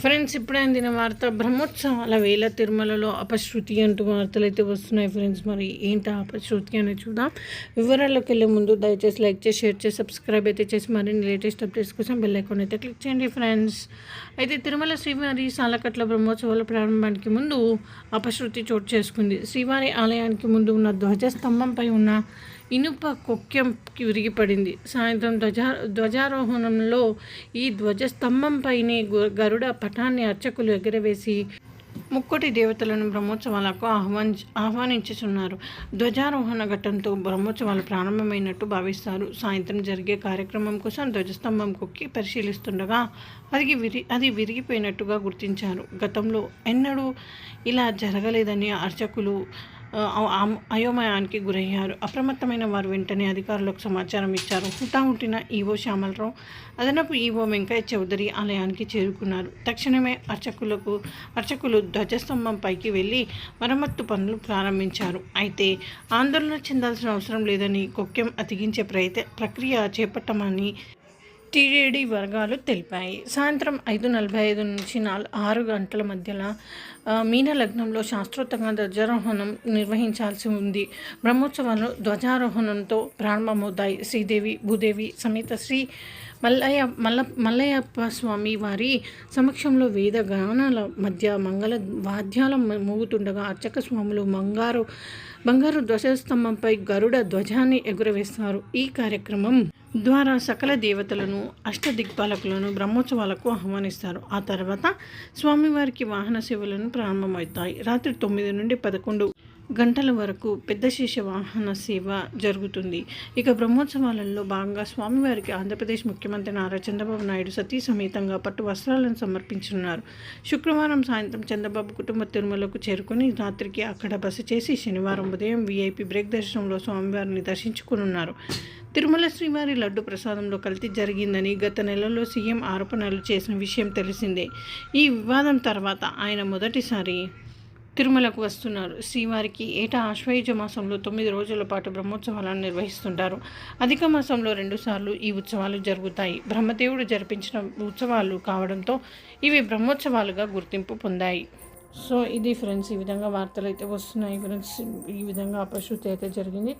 Friends ఇప్పుడే అందిన వార్త. బ్రహ్మోత్సవాల వేల తిరుమలలో అపశృతి అంటూ వార్తలు అయితే వస్తున్నాయి ఫ్రెండ్స్ మరి ఏంటి అపశృతి అనేది చూద్దాం. వివరాల్లోకి వెళ్ళే ముందు దయచేసి లైక్ చేసి షేర్ చేసి సబ్స్క్రైబ్ అయితే చేసి మరిన్ని లేటెస్ట్ అప్డేట్స్ కోసం బెల్ ఐకాన్ అయితే క్లిక్ చేయండి ఫ్రెండ్స్ అయితే తిరుమల శ్రీవారి సాలకట్ల బ్రహ్మోత్సవాల ప్రారంభానికి ముందు అపశృతి చోటు చేసుకుంది. శ్రీవారి ఆలయానికి ముందు ఉన్న ధ్వజస్తంభంపై ఉన్న ఇనుప కొక్కెంకి విరిగిపడింది. సాయంత్రం ధ్వజ ధ్వజారోహణంలో ఈ ధ్వజస్తంభంపైనే గరుడ పటాన్ని అర్చకులు ఎగరవేసి ముక్కోటి దేవతలను బ్రహ్మోత్సవాలకు ఆహ్వాని ఆహ్వానించుచున్నారు. ధ్వజారోహణ ఘట్టంతో బ్రహ్మోత్సవాలు ప్రారంభమైనట్టు భావిస్తారు. సాయంత్రం జరిగే కార్యక్రమం కోసం ధ్వజస్తంభం కొక్కి పరిశీలిస్తుండగా అది విరి అది విరిగిపోయినట్టుగా గుర్తించారు. గతంలో ఎన్నడూ ఇలా జరగలేదని అర్చకులు అయోమయానికి గురయ్యారు. అప్రమత్తమైన వారు వెంటనే అధికారులకు సమాచారం ఇచ్చారు. హుటాహుటిన ఈవో శ్యామలరావు అదనపు ఈవో వెంకయ్య చౌదరి ఆలయానికి చేరుకున్నారు. తక్షణమే అర్చకులకు అర్చకులు ధ్వజస్తంభం పైకి వెళ్ళి మరమ్మత్తు పనులు ప్రారంభించారు. అయితే ఆందోళన చెందాల్సిన అవసరం లేదని కొక్కెం అతికించే ప్రయత్న ప్రక్రియ చేపట్టమని టీడీడీ వర్గాలు తెలిపాయి. సాయంత్రం ఐదు నలభై ఐదు నుంచి నాలుగు ఆరు గంటల మధ్యలో మీన లగ్నంలో శాస్త్రోక్తంగా ధ్వజారోహణం నిర్వహించాల్సి ఉంది. బ్రహ్మోత్సవాలు ధ్వజారోహణంతో ప్రారంభమవుతాయి. శ్రీదేవి భూదేవి సమేత శ్రీ మల్లయ్య మల్ల మల్లయ్యప్ప స్వామి వారి సమక్షంలో వేద గానాల మధ్య మంగళ వాద్యాల మోగుతుండగా అర్చక స్వాములు బంగారు బంగారు ధ్వజస్తంభంపై గరుడ ధ్వజాన్ని ఎగురవేస్తారు. ఈ కార్యక్రమం ద్వారా సకల దేవతలను అష్టదిక్పాలకులను బ్రహ్మోత్సవాలకు ఆహ్వానిస్తారు. ఆ తర్వాత స్వామివారికి వాహన సేవలను ప్రారంభమవుతాయి. రాత్రి తొమ్మిది నుండి పదకొండు గంటల వరకు పెద్ద శేష వాహన సేవ జరుగుతుంది. ఇక బ్రహ్మోత్సవాలలో భాగంగా స్వామివారికి ఆంధ్రప్రదేశ్ ముఖ్యమంత్రి నారా చంద్రబాబు నాయుడు సతీ సమేతంగా పట్టు వస్త్రాలను సమర్పించనున్నారు. శుక్రవారం సాయంత్రం చంద్రబాబు కుటుంబ తిరుమలకు చేరుకుని రాత్రికి అక్కడ బస చేసి శనివారం ఉదయం వీఐపీ బ్రేక్ దర్శనంలో స్వామివారిని దర్శించుకునున్నారు. తిరుమల శ్రీవారి లడ్డు ప్రసాదంలో కల్తీ జరిగిందని గత నెలలో సీఎం ఆరోపణలు చేసిన విషయం తెలిసిందే. ఈ వివాదం తర్వాత ఆయన మొదటిసారి తిరుమలకు వస్తున్నారు. శ్రీవారికి ఏటా ఆశ్వయుజ మాసంలో తొమ్మిది రోజుల పాటు బ్రహ్మోత్సవాలను నిర్వహిస్తుంటారు. అధిక మాసంలో రెండుసార్లు ఈ ఉత్సవాలు జరుగుతాయి. బ్రహ్మదేవుడు జరిపించిన ఉత్సవాలు కావడంతో ఇవి బ్రహ్మోత్సవాలుగా గుర్తింపు పొందాయి. సో ఇది ఫ్రెండ్స్ ఈ విధంగా వార్తలు అయితే వస్తున్నాయి. ఫ్రెండ్స్ ఈ విధంగా అపశృతి అయితే జరిగింది.